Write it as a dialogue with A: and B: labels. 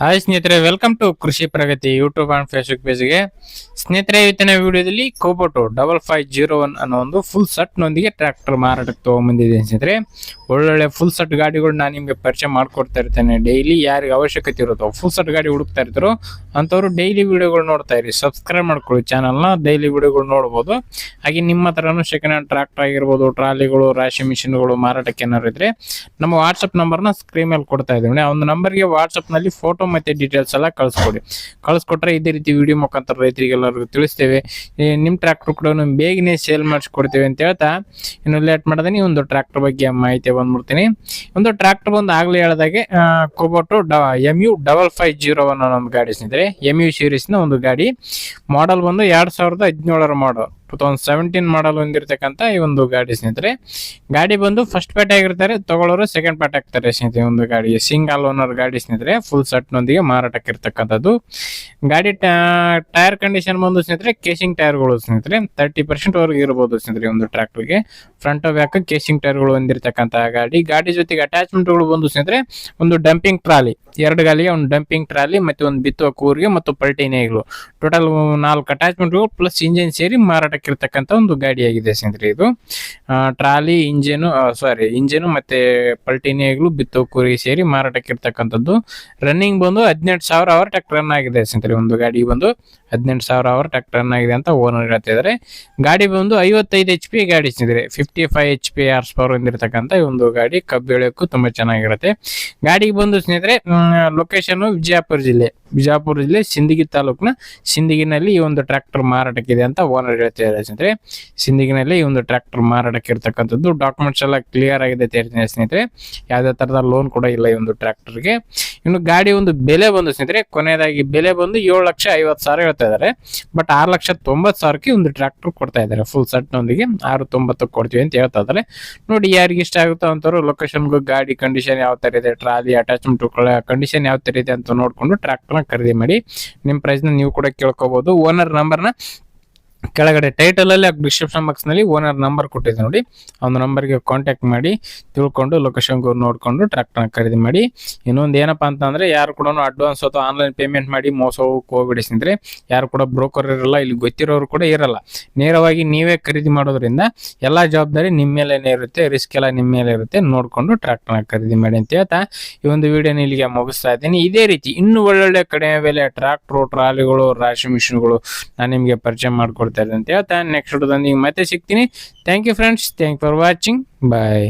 A: Hi ಸ್ನೇಹಿತರೆ welcome to Krishi Pragati YouTube and Facebook ಪೇಜ್ಗೆ ಸ್ನೇಹಿತರೆ, ಇವತ್ತಿನ ವಿಡಿಯೋದಲ್ಲಿ Kubota double five zero one ಅನ್ನೋ ಒಂದು ಫುಲ್ ಸಟ್ನೊಂದಿಗೆ ಟ್ರ್ಯಾಕ್ಟರ್ ಮಾರಾಟಕ್ಕೆ ತೊಗೊಂಬಂದಿದ್ದೀನಿ ಸ್ನೇಹಿತರೆ. ಒಳ್ಳೊಳ್ಳೆ ಫುಲ್ ಸೆಟ್ ಗಾಡಿಗಳು ನಾನು ನಿಮಗೆ ಪರಿಚಯ ಮಾಡಿಕೊಡ್ತಾ ಇರ್ತೇನೆ. ಡೈಲಿ ಯಾರಿಗೆ ಅವಶ್ಯಕತೆ ಇರುತ್ತೋ ಫುಲ್ ಸಟ್ ಗಾಡಿ ಹುಡುಕ್ತಾ ಇರ್ತಾರೋ ಅಂಥವ್ರು ಡೈಲಿ ವಿಡಿಯೋಗಳು ನೋಡ್ತಾ ಇರಿ. ಸಬ್ಸ್ಕ್ರೈಬ್ ಮಾಡ್ಕೊಳ್ಳಿ ಚಾನಲ್ನ ಡೈಲಿ ವಿಡಿಯೋಗಳು ನೋಡ್ಬೋದು. ಹಾಗೆ ನಿಮ್ಮ ಹತ್ರನೂ ಸೆಕೆಂಡ್ ಹ್ಯಾಂಡ್ ಟ್ರ್ಯಾಕ್ಟರ್ ಆಗಿರ್ಬೋದು, ಟ್ರಾಲಿಗಳು, ರಾಶಿ ಮಿಷಿನ್ಗಳು ಮಾರಾಟಕ್ಕೆ ಏನಾದ್ರು ಇದ್ದರೆ ನಮ್ಮ ವಾಟ್ಸಪ್ ನಂಬರ್ನ ಸ್ಕ್ರೀನ್ ಮೇಲೆ ಕೊಡ್ತಾ ಇದ್ದೀವಿ ಆ ಒಂದು ನಂಬರ್ಗೆ ವಾಟ್ಸಪ್ನಲ್ಲಿ ಫೋಟೋ ಮತ್ತೆ ಡೀಟೇಲ್ಸ್ ಎಲ್ಲ ಕಳಿಸ್ಕೊಡಿ. ಕಳಿಸ್ಕೊಟ್ರೆ ಇದೇ ರೀತಿ ವಿಡಿಯೋ ಮುಖಾಂತರ ರೈತರಿಗೆಲ್ಲರಿಗೂ ತಿಳಿಸ್ತೇವೆ. ನಿಮ್ಮ ಟ್ರ್ಯಾಕ್ಟರ್ ಕೂಡ ಬೇಗನೆ ಸೇಲ್ ಮಾಡಿಸ್ಕೊಡ್ತೇವೆ ಅಂತ ಹೇಳ್ತಾ, ಇನ್ನು ಲೇಟ್ ಮಾಡ್ದೇನೆ ಒಂದು ಟ್ರ್ಯಾಕ್ಟರ್ ಬಗ್ಗೆ ಮಾಹಿತಿ ಬಂದ್ಬಿಡ್ತೀನಿ. ಒಂದು ಟ್ರ್ಯಾಕ್ಟರ್ ಬಂದು ಆಗಲೇ ಹೇಳಿದಾಗೆ ಕೋಬೋಟು ಡ M U double five zero ಅನ್ನೋ ಒಂದು ಗಾಡಿ ಸ್ನೇಹಿತರೆ ಎಂ ಯು ಸೀರೀಸ್ನ ಒಂದು ಗಾಡಿ. ಮಾಡಲ್ ಬಂದು ಎರಡು ಸಾವಿರದ ಹದಿನೇಳರ model two thousand seventeen model ಹೊಂದಿರತಕ್ಕಂಥ ಈ ಒಂದು ಗಾಡಿ ಸ್ನೇಹಿತರೆ. ಗಾಡಿ ಬಂದು ಫಸ್ಟ್ ಪ್ಯಾಟ್ ಆಗಿರ್ತಾರೆ, ತಗೊಳ್ಳೋರು ಸೆಕೆಂಡ್ ಪಾರ್ಟ್ ಆಗ್ತಾರೆ ಸ್ನೇಹಿತರೆ ಒಂದು ಗಾಡಿ. ಸಿಂಗಲ್ ಓನರ್ ಗಾಡಿ ಸ್ನೇಹಿತರೆ ಫುಲ್ ಸೆಟ್ನೊಂದಿಗೆ ಮಾರಾಟಕ್ಕೆ ಇರ್ತಕ್ಕಂಥದ್ದು ಗಾಡಿ ಟೈರ್ ಕಂಡೀಷನ್ ಬಂದು ಸ್ನೇಹಿತರೆ ಕೇಸಿಂಗ್ ಟೈರ್ಗಳು ಸ್ನೇಹಿತರೆ. ತರ್ಟಿ ಪರ್ಸೆಂಟ್ ವರೆಗೆ ಇರ್ಬೋದು ಸ್ನೇಹಿತರೆ ಒಂದು ಟ್ರ್ಯಾಕ್ಟರ್ಗೆ ಫ್ರಂಟ್ ಬ್ಯಾಕ್ ಕೇಸಿಂಗ್ ಟೈರ್ಗಳು ಹೊಂದಿರತಕ್ಕಂತಹ ಗಾಡಿ. ಗಾಡಿ ಜೊತೆಗೆ ಅಟ್ಯಾಚ್ಮೆಂಟ್ಗಳು ಬಂದು ಸ್ನೇಹಿತರೆ, ಒಂದು ಡಂಪಿಂಗ್ ಟ್ರಾಲಿ ಎರಡು ಗಾಲಿಗೆ ಒಂದು ಡಂಪಿಂಗ್ ಟ್ರಾಲಿ ಮತ್ತೆ ಒಂದು ಬಿತ್ತುವ ಕೂರಿಗೆ ಮತ್ತು ಪಲ್ಟಿನೇಗಳು ಟೋಟಲ್ ನಾಲ್ಕು ಅಟ್ಯಾಚ್ಮೆಂಟ್ಗಳು ಪ್ಲಸ್ ಇಂಜಿನ್ ಸೇರಿ ಮಾರಾಟಕ್ಕೆ ಇರ್ತಕ್ಕಂಥ ಒಂದು ಗಾಡಿಯಾಗಿದೆ ಸ್ನೇಹಿತರೆ ಇದು. ಟ್ರಾಲಿ, ಇಂಜಿನು ಸಾರಿ ಇಂಜಿನು ಮತ್ತೆ ಪಲ್ಟಿನಿಯಾಗ್ಲು ಬಿತ್ತು ಕುರಿ ಸೇರಿ ಮಾರಾಟಕ್ಕಿರ್ತಕ್ಕಂಥದ್ದು. ರನ್ನಿಂಗ್ ಬಂದು ಹದಿನೆಂಟು ಸಾವಿರ ಅವರ್ ಟ್ರ್ಯಾಕ್ಟರ್ ರನ್ ಆಗಿದೆ ಸ್ನೇಹಿತರೆ ಒಂದು ಗಾಡಿ ಬಂದು. ಹದಿನೆಂಟು ಸಾವಿರ ಅವರ್ ಟ್ರ್ಯಾಕ್ಟರ್ ಆಗಿದೆ ಅಂತ ಓನರ್ ಹೇಳ್ತಾ ಇದ್ದಾರೆ ಗಾಡಿ ಬಂದು ಐವತ್ತೈದು ಎಚ್ ಪಿ ಗಾಡಿ ಸ್ನೇಹಿತರೆ fifty five H P horse power ಹೊಂದಿರತಕ್ಕಂಥ ಈ ಒಂದು ಗಾಡಿ ಕಬ್ಬು ಬೆಳೆಯೋಕ್ಕೂ ತುಂಬ ಚೆನ್ನಾಗಿರುತ್ತೆ. ಗಾಡಿಗೆ ಬಂದು ಸ್ನೇಹಿತರೆ ಲೊಕೇಶನ್ ವಿಜಯಪುರ ಜಿಲ್ಲೆ. ಬಿಜಾಪುರ ಜಿಲ್ಲೆ ಸಿಂದಗಿ ತಾಲೂಕಿನ ಸಿಂದಗಿನಲ್ಲಿ ಈ ಒಂದು ಟ್ರ್ಯಾಕ್ಟರ್ ಮಾರಾಟಕ್ಕಿದೆ ಅಂತ ಓನರ್ ಹೇಳ್ತಾ ಇದ್ದಾರೆ ಸ್ನೇಹಿತರೆ. ಸಿಂದಗಿನಲ್ಲಿ ಈ ಒಂದು ಟ್ರ್ಯಾಕ್ಟರ್ ಮಾರಾಟಕ್ಕೆ ಇರ್ತಕ್ಕಂಥದ್ದು ಡಾಕ್ಯುಮೆಂಟ್ಸ್ ಎಲ್ಲ ಕ್ಲಿಯರ್ ಆಗಿದೆ ಹೇಳ್ತೀನಿ ಸ್ನೇಹಿತರೆ. ಯಾವುದೇ ತರದ ಲೋನ್ ಕೂಡ ಇಲ್ಲ ಈ ಒಂದು ಟ್ರ್ಯಾಕ್ಟರ್ಗೆ ಇನ್ನು ಗಾಡಿ ಒಂದು ಬೆಲೆ ಬಂದು ಸ್ನೇಹಿತರೆ, ಕೊನೆಯದಾಗಿ ಬೆಲೆ ಬಂದು ಏಳು ಲಕ್ಷ ಐವತ್ತು ಸಾವಿರ ಹೇಳ್ತಾ ಇದ್ದಾರೆ ಬಟ್ ಆರು ಲಕ್ಷ ತೊಂಬತ್ತು ಸಾವಿರಕ್ಕೆ ಒಂದು ಟ್ರ್ಯಾಕ್ಟರ್ ಕೊಡ್ತಾ ಇದ್ದಾರೆ ಫುಲ್ ಸೆಟ್ನೊಂದಿಗೆ ಆರು ತೊಂಬತ್ತಕ್ಕೆ ಕೊಡ್ತೀವಿ ಅಂತ ಹೇಳ್ತಾ ಇದ್ದಾರೆ ನೋಡಿ ಯಾರಿಗೆ ಇಷ್ಟ ಆಗುತ್ತೋ ಅಂತವ್ರು ಲೊಕೇಶನ್ಗೂ ಗಾಡಿ ಕಂಡೀಷನ್ ಯಾವ ತರ ಇದೆ, ಟ್ರಾಲಿ ಅಟ್ಯಾಚ್ಮೆಂಟ್ ಕಂಡೀಷನ್ ಯಾವ ತರ ಇದೆ ಅಂತ ನೋಡ್ಕೊಂಡು ಟ್ರ್ಯಾಕ್ಟರ್ನ ಖರೀದಿ ಮಾಡಿ. ನಿಮ್ಮ ಪ್ರೈಸ್ನ ನೀವು ಕೂಡ ಕೇಳ್ಕೋಬಹುದು ಓನರ್ ನಂಬರ್ನ ಕೆಳಗಡೆ ಟೈಟಲ್ ಅಲ್ಲಿ ಡಿಸ್ಕ್ರಿಪ್ಷನ್ ಬಾಕ್ಸ್ನಲ್ಲಿ ಓನರ್ ನಂಬರ್ ಕೊಟ್ಟಿದೆ ನೋಡಿ. ಅವನ ನಂಬರ್ ನಂಬರ್ಗೆ ಕಾಂಟ್ಯಾಕ್ಟ್ ಮಾಡಿ, ತಿಳ್ಕೊಂಡು ಲೊಕೇಶನ್ ನೋಡ್ಕೊಂಡು ಟ್ರ್ಯಾಕ್ಟರ್ನ ಖರೀದಿ ಮಾಡಿ. ಇನ್ನೊಂದು ಏನಪ್ಪ ಅಂತಂದರೆ, ಯಾರು ಕೂಡ ಅಡ್ವಾನ್ಸ್ ಅಥವಾ ಆನ್ಲೈನ್ ಪೇಮೆಂಟ್ ಮಾಡಿ ಮೋಸ ಹೋಗ್ಬಿಡಿಸಿದ್ರೆ ಯಾರು ಕೂಡ ಬ್ರೋಕರ್ ಇರಲ್ಲ, ಇಲ್ಲಿ ಗೊತ್ತಿರೋರು ಕೂಡ ಇರಲ್ಲ. ನೇರವಾಗಿ ನೀವೇ ಖರೀದಿ ಮಾಡೋದ್ರಿಂದ ಎಲ್ಲಾ ಜವಾಬ್ದಾರಿ ನಿಮ್ಮ ಮೇಲೇನೆ ಇರುತ್ತೆ ರಿಸ್ಕ್ ಎಲ್ಲ ನಿಮ್ಮ ಮೇಲೆ ಇರುತ್ತೆ. ನೋಡ್ಕೊಂಡು ಟ್ರ್ಯಾಕ್ಟರ್ನ ಖರೀದಿ ಮಾಡಿ ಅಂತ ಹೇಳ್ತಾ ಈ ಒಂದು ವಿಡಿಯೋನ ಇಲ್ಲಿಗೆ ಮುಗಿಸ್ತಾ ಇದ್ದೀನಿ. ಇದೇ ರೀತಿ ಇನ್ನೂ ಒಳ್ಳೊಳ್ಳೆ ಕಡಿಮೆ ಬೆಲೆ ಟ್ರ್ಯಾಕ್ಟ್ರು ಟ್ರಾಲಿಗಳು ರಾಶಿ ಮಿಷಿನ್ಗಳು ನಾನು ನಿಮಗೆ ಪರಿಚಯ ಮಾಡ್ಕೊಡ್ತಾ ಇದ್ದೆ ಅಂತ ಹೇಳ್ತಾ ನೆಕ್ಸ್ಟ್ ವಿಡಿಯೋದೊಂದಿಗೆ ಮತ್ತೆ ಸಿಗ್ತೀನಿ. Thank you friends thank for watching bye